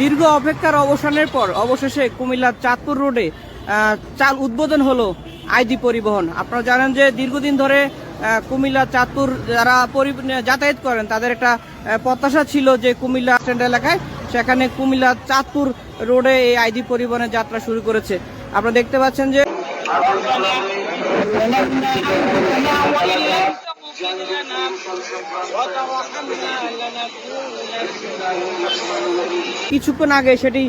দীর্ঘ অপেক্ষার অবসানের পর অবশেষে কুমিল্লার চাঁদপুর রোডে চাল উদ্বোধন হলো আইডি পরিবহন। আপনারা জানেন যে দীর্ঘদিন ধরে কুমিল্লা চাঁদপুর যারা যাতায়াত করেন, তাদের একটা প্রত্যাশা ছিল যে কুমিল্লা স্ট্যান্ড এলাকায়। সেখানে কুমিল্লা চাঁদপুর রোডে এই আইডি পরিবহনের যাত্রা শুরু করেছে। আপনারা দেখতে পাচ্ছেন যে কিছুক্ষণ আগে সেটি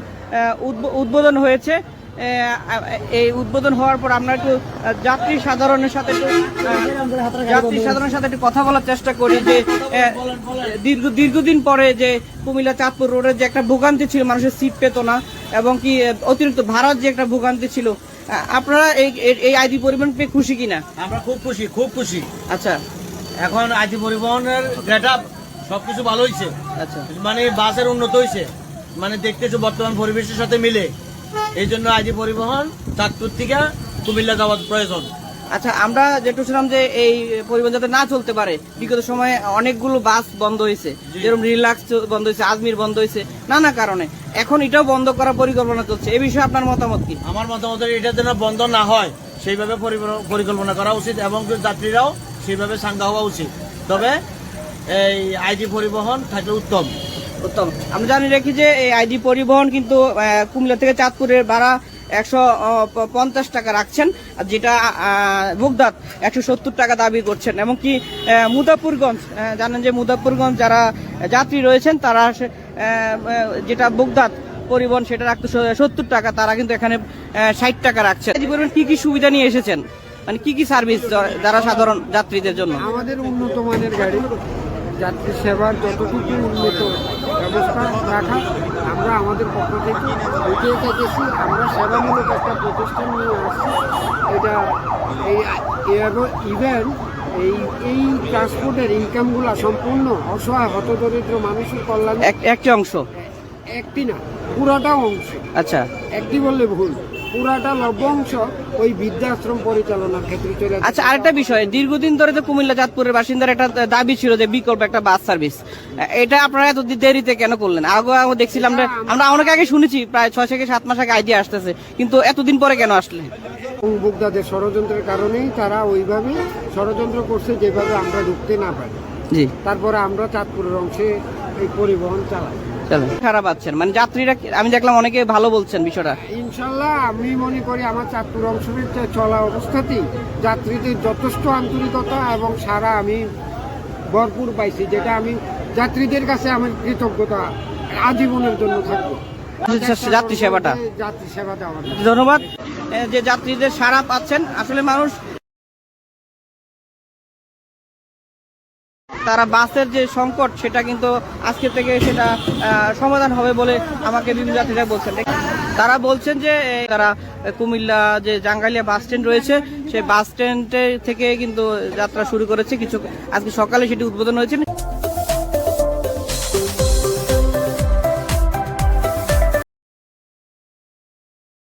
উদ্বোধন হয়েছে। এই উদ্বোধন হওয়ার পর আমরা একটু যাত্রী সাধারণের সাথে একটু যাত্রী সাধারণের সাথে একটু কথা বলার চেষ্টা করি যে দীর্ঘ দীর্ঘদিন পরে যে কুমিল্লা চাঁদপুর রোডের যে একটা ভোগান্তি ছিল মানুষের সিট পেত না এবং কি অতিরিক্ত ভাড়ার যে একটা ভোগান্তি ছিল আপনারা এই আইডি পরিমাণ পেয়ে খুশি কিনা? আমরা খুব খুশি খুব খুশি। আচ্ছা। এখন আইটি পরিবহনের গেট আপ সবকিছু ভালো হয়েছে আচ্ছা। মানে বাসের উন্নত হয়েছে মানে দেখতেছো বর্তমান পরিবেশের সাথে মিলে। এই জন্য আইটি পরিবহন চাঁদপুর থেকে কুমিল্লা যাওয়ার প্রয়োজন। আচ্ছা আমরা যেটা ছিলাম যে এই পরিবহন যাতে না চলতে পারে বিগত সময়ে অনেকগুলো বাস বন্ধ হয়েছে যেরকম রিল্যাক্স বন্ধ হয়েছে আজমির বন্ধ হয়েছে নানা কারণে। এখন এটাও বন্ধ করার পরিকল্পনা চলছে। এই বিষয়ে আপনার মতামত কি? আমার মতামত এটা যেন বন্ধ না হয় সেইভাবে পরিকল্পনা করা উচিত এবং যাত্রীরাও সেইভাবে সাঙ্গা হওয়া উচিত। তবে এই আইটি পরিবহন থাকলে উত্তম। উত্তম। আমরা জানি রাখি যে এই আইডি পরিবহন কিন্তু কুমিল্লা থেকে চাঁদপুরের ভাড়া একশো পঞ্চাশ টাকা রাখছেন যেটা বুগদাত একশো সত্তর টাকা দাবি করছেন। এবং কি মুদাপুরগঞ্জ জানেন যে মুদাপুরগঞ্জ যারা যাত্রী রয়েছেন, তারা যেটা বুগদাত পরিবহন সেটা রাখতে সত্তর টাকা, তারা কিন্তু এখানে ষাট টাকা রাখছেন। আইডি পরিবহন কি কি সুবিধা নিয়ে এসেছেন? মানে কি কি সার্ভিস যারা সাধারণ যাত্রীদের জন্য? আমাদের উন্নত মানের গাড়ি যাত্রী সেবার যতটুকু উন্নত ব্যবস্থা রাখা আমরা আমাদের পক্ষ থেকে উঠিয়ে থেকেছি। আমরা সেবামূলক একটা প্রতিষ্ঠান নিয়ে আসছি। এটা এই ইভেন এই এই ট্রান্সপোর্টের ইনকামগুলো সম্পূর্ণ অসহায় হতদরিদ্র মানুষের কল্যাণ এক- একটি অংশ? একটি না পুরাটা অংশ। আচ্ছা। একটি বললে ভুল। পুরাটা লভ্যাংশ ওই বৃদ্ধাশ্রম পরিচালনার ক্ষেত্রে চলে। আচ্ছা আরেকটা বিষয় দীর্ঘদিন ধরে তো কুমিল্লা চাঁদপুরের বাসিন্দার একটা দাবি ছিল যে বিকল্প একটা বাস সার্ভিস। এটা আপনারা এত দেরিতে কেন করলেন? আগে আমি দেখছিলাম আমরা অনেক আগে শুনেছি প্রায় ছয় থেকে সাত মাস আগে আইডিয়া আসতেছে কিন্তু এতদিন পরে কেন আসলে বুকদাদের ষড়যন্ত্রের কারণেই তারা ওইভাবে ষড়যন্ত্র করছে যেভাবে আমরা ঢুকতে না পারি। তারপরে আমরা চাঁদপুরের অংশে এই পরিবহন চালাই। চলো। খারাপ আছেন। মানে যাত্রীরা আমি দেখলাম অনেকে ভালো বলছেন বিষয়টা। ইনশাল্লাহ আমি মনে করি আমার চাঁদপুর অংশের চলা অবস্থাতেই যাত্রীদের যথেষ্ট আন্তরিকতা এবং সারা আমি ভরপুর পাইছি যেটা আমি যাত্রীদের কাছে আমার কৃতজ্ঞতা আজীবনের জন্য থাকব। যাত্রী সেবাটা। যাত্রী সেবা দেওয়ার জন্য। ধন্যবাদ। যে যাত্রীদের সারা পাচ্ছেন আসলে মানুষ তারা বাসের যে সংকট, সেটা কিন্তু আজকে থেকে সেটা সমাধান হবে বলে আমাকে বিভিন্ন যাত্রীরা বলছেন। তারা বলছেন যে তারা কুমিল্লা যে জাঙ্গালিয়া বাস স্ট্যান্ড রয়েছে, সেই বাস স্ট্যান্ডে থেকে কিন্তু যাত্রা শুরু করেছে কিছু আজকে সকালে সেটি উদ্বোধন হয়েছে।